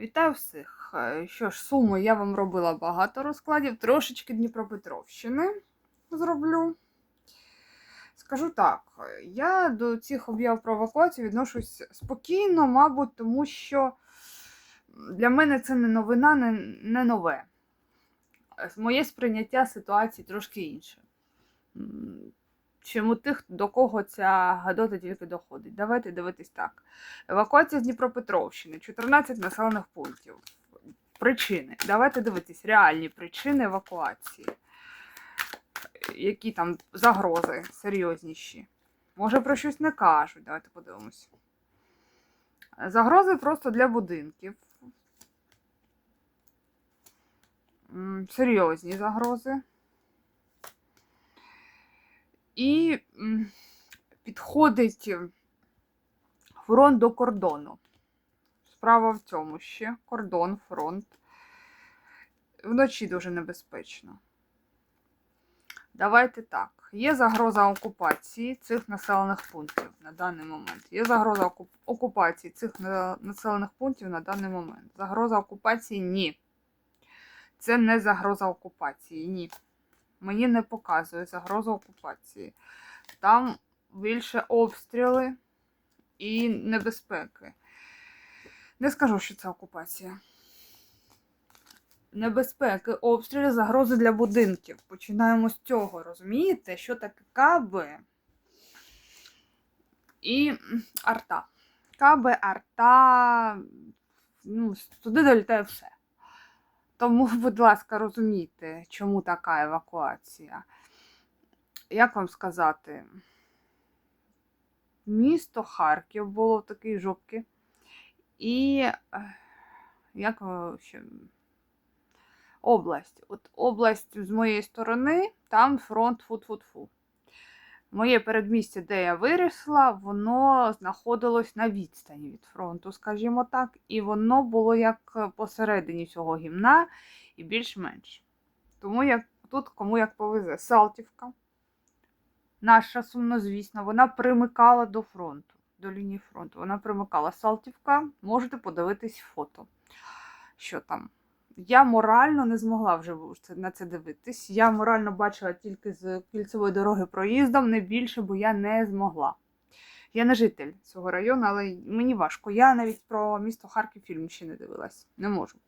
Вітаю всіх. Е, Що ж, суму я вам робила багато розкладів, трошечки Дніпропетровщини зроблю. Скажу так, я до цих об'яв про евакуацію відношусь спокійно, мабуть, тому що для мене це не новина, не, не нове. Е, Моє сприйняття ситуації трошки інше. М, Чим у тих, до кого ця гадота тільки доходить. Давайте дивитись так. Евакуація з Дніпропетровщини, 14 населених пунктів. Причини. Давайте дивитись реальні причини евакуації. Які там загрози серйозніші. Може, про щось не кажуть. Давайте подивимось. Загрози просто для будинків. Серйозні загрози. І підходить фронт до кордону. Справа в цьому ще кордон, фронт. Вночі дуже небезпечно. Давайте так. Є загроза окупації цих населених пунктів на даний момент. Є загроза окупації цих населених пунктів на даний момент. Загроза окупації ні. Це не загроза окупації, ні. Мені не показує загрозу окупації. Там більше обстріли і небезпеки. Не скажу, що це окупація. Небезпеки, обстріли, загрози для будинків. Починаємо з цього, розумієте, що таке КБ і арта. КБ, арта, ну, туди долітає все. Тому, будь ласка, розумійте, чому така евакуація. Як вам сказати? Місто Харків було в такій жопці. І як ще область. От область з моєї сторони, там фронт фу-фу-фу. Моє передмістя, де я виросла, воно знаходилось на відстані від фронту, скажімо так, і воно було як посередині цього гімна і більш-менш. Тому як тут кому як повезе. Салтівка, наша сумнозвісна, вона примикала до фронту, до лінії фронту. Вона примикала Салтівка, можете подивитись фото. Що там? Я морально не змогла вже на це дивитись. Я морально бачила тільки з кільцевої дороги проїздом, не більше, бо я не змогла. Я не житель цього району, але мені важко. Я навіть про місто Харків фільм ще не дивилась. Не можу.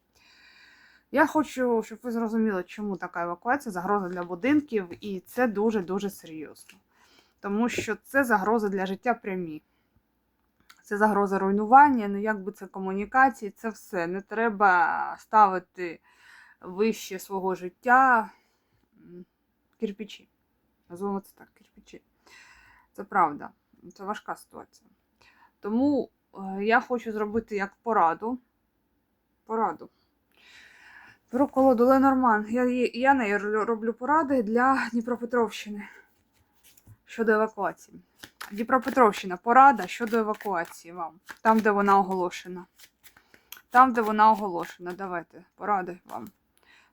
Я хочу, щоб ви зрозуміли, чому така евакуація загроза для будинків, і це дуже-дуже серйозно. Тому що це загроза для життя прямі. Це загроза руйнування, ну якби це комунікації, це все. Не треба ставити вище свого життя кирпичі. Назвемо це так, кирпичі. Це правда. Це важка ситуація. Тому е, я хочу зробити як пораду. Пораду. Беру колоду Ленорман. Я, я нею роблю поради для Дніпропетровщини щодо евакуації. Дніпропетровщина, порада щодо евакуації вам. Там, де вона оголошена. Там, де вона оголошена. Давайте, поради вам.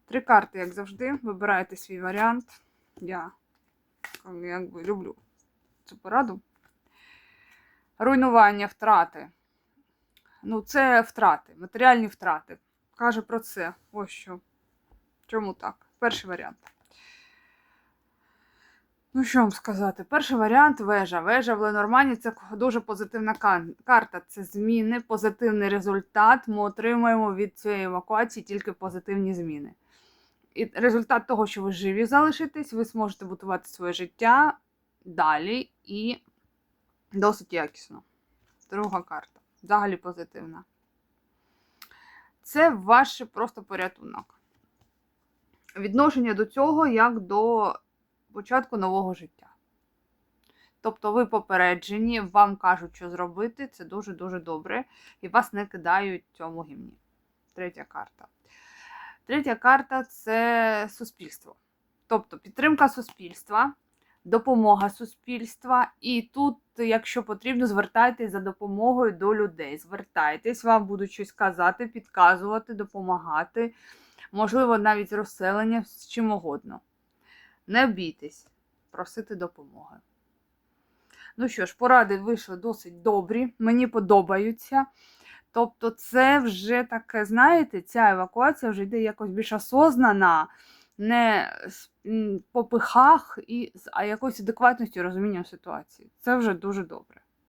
Три карти, як завжди. Вибирайте свій варіант. Я ем, якби люблю цю пораду. Руйнування, втрати. Ну, це втрати, матеріальні втрати. Каже про це. Ось що. Чому так? Перший варіант. Ну, що вам сказати? Перший варіант вежа. Вежа в Ленормані це дуже позитивна карта. Це зміни, позитивний результат. Ми отримуємо від цієї евакуації тільки позитивні зміни. І результат того, що ви живі залишитесь, ви зможете будувати своє життя далі і досить якісно. Друга карта. Взагалі позитивна. Це ваш просто порятунок. Відношення до цього як до початку нового життя. Тобто ви попереджені, вам кажуть, що зробити, це дуже-дуже добре, і вас не кидають в цьому гімні. Третя карта. Третя карта це суспільство. Тобто підтримка суспільства, допомога суспільства. І тут, якщо потрібно, звертайтесь за допомогою до людей. Звертайтесь, вам будуть щось казати, підказувати, допомагати, можливо, навіть розселення з чим угодно. Не бійтесь просити допомоги. Ну що ж, поради вийшли досить добрі, мені подобаються. Тобто, це вже таке, знаєте, ця евакуація вже йде якось більш осознана, не по пихах, а якоюсь адекватністю розумінням ситуації. Це вже дуже добре.